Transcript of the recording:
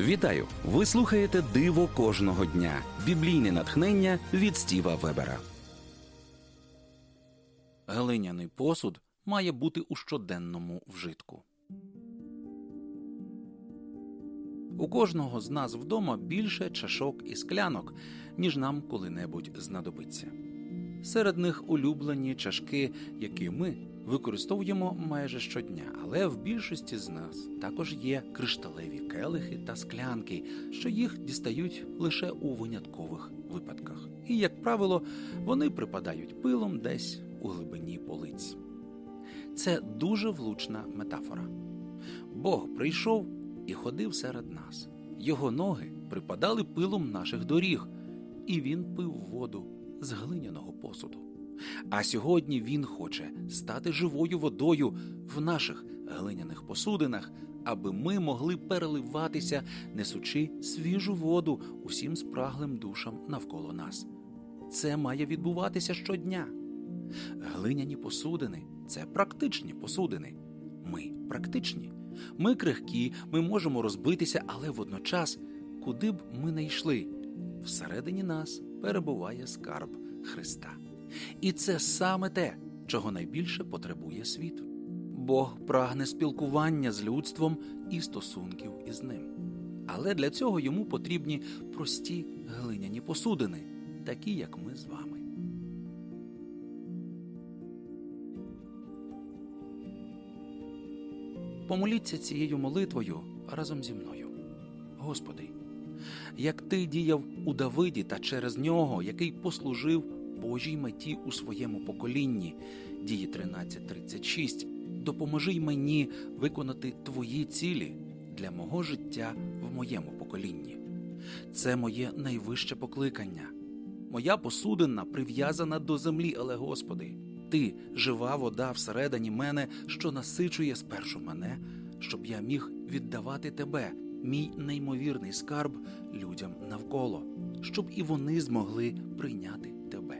Вітаю! Ви слухаєте Диво кожного дня. Біблійне натхнення від Стіва Вебера. Глиняний посуд має бути у щоденному вжитку. У кожного з нас вдома більше чашок і склянок, ніж нам коли-небудь знадобиться. Серед них улюблені чашки, які ми використовуємо майже щодня, але в більшості з нас також є кришталеві келихи та склянки, що їх дістають лише у виняткових випадках. І, як правило, вони припадають пилом десь у глибині полиць. Це дуже влучна метафора. Бог прийшов і ходив серед нас. Його ноги припадали пилом наших доріг, і він пив воду з глиняного посуду. А сьогодні він хоче стати живою водою в наших глиняних посудинах, аби ми могли переливатися, несучи свіжу воду усім спраглим душам навколо нас. Це має відбуватися щодня. Глиняні посудини це практичні посудини. Ми практичні. Ми крихкі, ми можемо розбитися, але водночас, куди б ми не йшли, всередині нас перебуває скарб Христа. І це саме те, чого найбільше потребує світ. Бог прагне спілкування з людством і стосунків із ним. Але для цього йому потрібні прості глиняні посудини, такі як ми з вами. Помоліться цією молитвою разом зі мною. Господи, як ти діяв у Давиді та через нього, який послужив Божій меті у своєму поколінні, дії 13.36, допоможи мені виконати твої цілі для мого життя в моєму поколінні. Це моє найвище покликання. Моя посудина прив'язана до землі, але Господи, Ти жива вода всередині мене, що насичує спершу мене, щоб я міг віддавати Тебе, мій неймовірний скарб людям навколо, щоб і вони змогли прийняти Тебе.